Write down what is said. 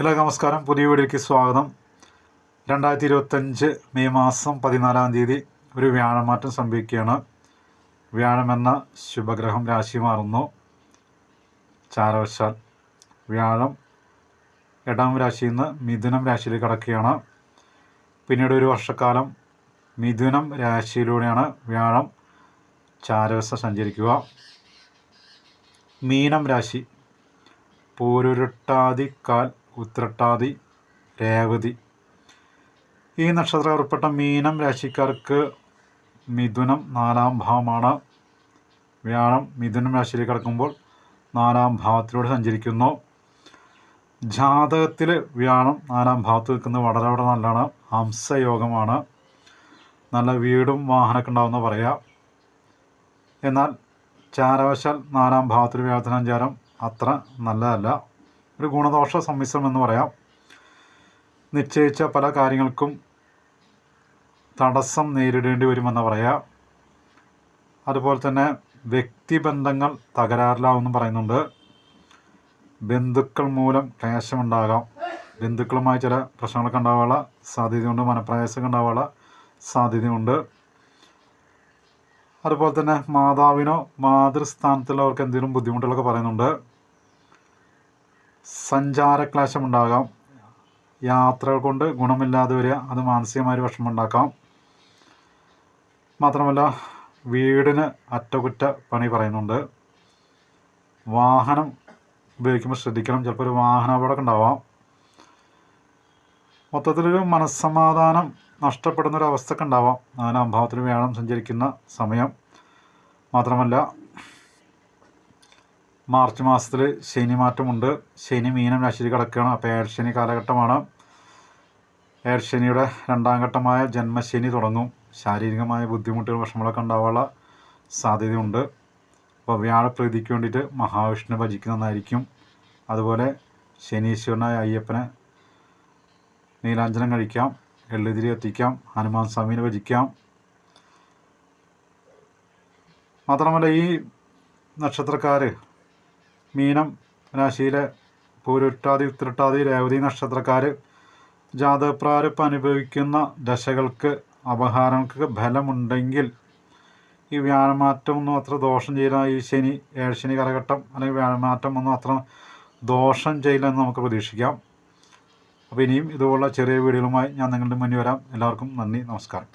എല്ലാവർക്കും നമസ്കാരം. പുതിയ വീഡിയോയ്ക്ക് സ്വാഗതം. രണ്ടായിരത്തി ഇരുപത്തഞ്ച് മെയ് മാസം പതിനാലാം തീയതി ഒരു വ്യാഴമാറ്റം സംഭവിക്കുകയാണ്. വ്യാഴം എന്ന ശുഭഗ്രഹം രാശി മാറുന്നു. ചാരവശാൽ വ്യാഴം എടാം രാശിയിൽ നിന്ന് മിഥുനം രാശിയിലേക്ക് കടക്കുകയാണ്. പിന്നീട് ഒരു വർഷക്കാലം മിഥുനം രാശിയിലൂടെയാണ് വ്യാഴം ചാരവശ സഞ്ചരിക്കുക. മീനം രാശി പൂരുരുട്ടാതി കാൽ ഉത്രട്ടാതി രേവതി. ഈ നക്ഷത്രം ഉൾപ്പെട്ട മീനം രാശിക്കാർക്ക് മിഥുനം നാലാം ഭാവമാണ്. വ്യാഴം മിഥുനം രാശിയിൽ കിടക്കുമ്പോൾ നാലാം ഭാവത്തിലൂടെ സഞ്ചരിക്കുന്നു. ജാതകത്തിൽ വ്യാഴം നാലാം ഭാവത്ത് നിൽക്കുന്നത് വളരെ വളരെ നല്ലതാണ്. ഹംസയോഗമാണ്. നല്ല വീടും വാഹനമൊക്കെ ഉണ്ടാവുന്ന പറയാം. എന്നാൽ ചാരവശാൽ നാലാം ഭാവത്തിൽ വ്യാഴത്തിന് സഞ്ചാരം അത്ര നല്ലതല്ല. ഒരു ഗുണദോഷ സമ്മിശ്രം എന്ന് പറയാം. നിശ്ചയിച്ച പല കാര്യങ്ങൾക്കും തടസ്സം നേരിടേണ്ടി വരുമെന്ന് പറയാം. അതുപോലെ തന്നെ വ്യക്തിബന്ധങ്ങൾ തകരാറിലാവെന്നും പറയുന്നുണ്ട്. ബന്ധുക്കൾ മൂലം ക്ലേശമുണ്ടാകാം. ബന്ധുക്കളുമായി ചില പ്രശ്നങ്ങളൊക്കെ ഉണ്ടാവാനുള്ള സാധ്യതയുണ്ട്. മനപ്രയാസമൊക്കെ ഉണ്ടാവാനുള്ള സാധ്യതയുണ്ട്. അതുപോലെ തന്നെ മാതാവിനോ മാതൃസ്ഥാനത്തുള്ളവർക്ക് എന്തെങ്കിലും ബുദ്ധിമുട്ടുകളൊക്കെ പറയുന്നുണ്ട്. സഞ്ചാരക്ലേശം ഉണ്ടാകാം യാത്രകൾ കൊണ്ട് ഗുണമില്ലാതെ വരിക അത് മാനസികമായ ഒരു വിഷമമുണ്ടാക്കാം. മാത്രമല്ല വീടിന് അറ്റകുറ്റ പണി പറയുന്നുണ്ട്. വാഹനം ഉപയോഗിക്കുമ്പോൾ ശ്രദ്ധിക്കണം. ചിലപ്പോൾ ഒരു അപകടം ഉണ്ടാവാം. മൊത്തത്തിലൊരു മനസ്സമാധാനം നഷ്ടപ്പെടുന്ന ഒരു അവസ്ഥയൊക്കെ ഉണ്ടാവാം. നാലാം ഭാവത്തിൽ വ്യാഴം സഞ്ചരിക്കുന്ന സമയം. മാത്രമല്ല മാർച്ച് മാസത്തിൽ ശനി മാറ്റമുണ്ട്. ശനി മീനം രാശിയിൽ കിടക്കുകയാണ്. അപ്പോൾ ഏഴ് കാലഘട്ടമാണ്. ഏഴ് ശനിയുടെ രണ്ടാം ഘട്ടമായ ജന്മശനി തുടങ്ങും. ശാരീരികമായ ബുദ്ധിമുട്ടുകൾ വിഷമങ്ങളൊക്കെ ഉണ്ടാവാനുള്ള സാധ്യതയുണ്ട്. അപ്പോൾ വ്യാഴപ്രീതിക്ക് വേണ്ടിയിട്ട് മഹാവിഷ്ണു ഭജിക്കുന്നതായിരിക്കും അതുപോലെ ശനീശ്വരനായ അയ്യപ്പനെ നീലാഞ്ജനം കഴിക്കാം. എള്ളുതിരി എത്തിക്കാം. ഹനുമാൻ സ്വാമീനെ ഭജിക്കാം. മാത്രമല്ല ഈ നക്ഷത്രക്കാർ മീനം രാശിയിലെ പൂരുട്ടാതി ഉത്രട്ടാതി രേവതി നക്ഷത്രക്കാർ ജാതപ്രാരപ്പ് അനുഭവിക്കുന്ന ദശകൾക്ക് അപഹാരങ്ങൾക്ക് ഫലമുണ്ടെങ്കിൽ ഈ വ്യാഴമാറ്റം ഒന്നും അത്ര ദോഷം ചെയ്യില്ല. ഈ ശനി ഏഴ് കാലഘട്ടം അല്ലെങ്കിൽ വ്യാഴമാറ്റം ഒന്നും അത്ര ദോഷം ചെയ്യില്ലെന്ന് നമുക്ക് പ്രതീക്ഷിക്കാം. അപ്പോൾ ഇനിയും ഇതുപോലുള്ള ചെറിയ വീഡിയോകളുമായി ഞാൻ നിങ്ങളുടെ മുന്നിൽ വരാം. എല്ലാവർക്കും നന്ദി നമസ്കാരം.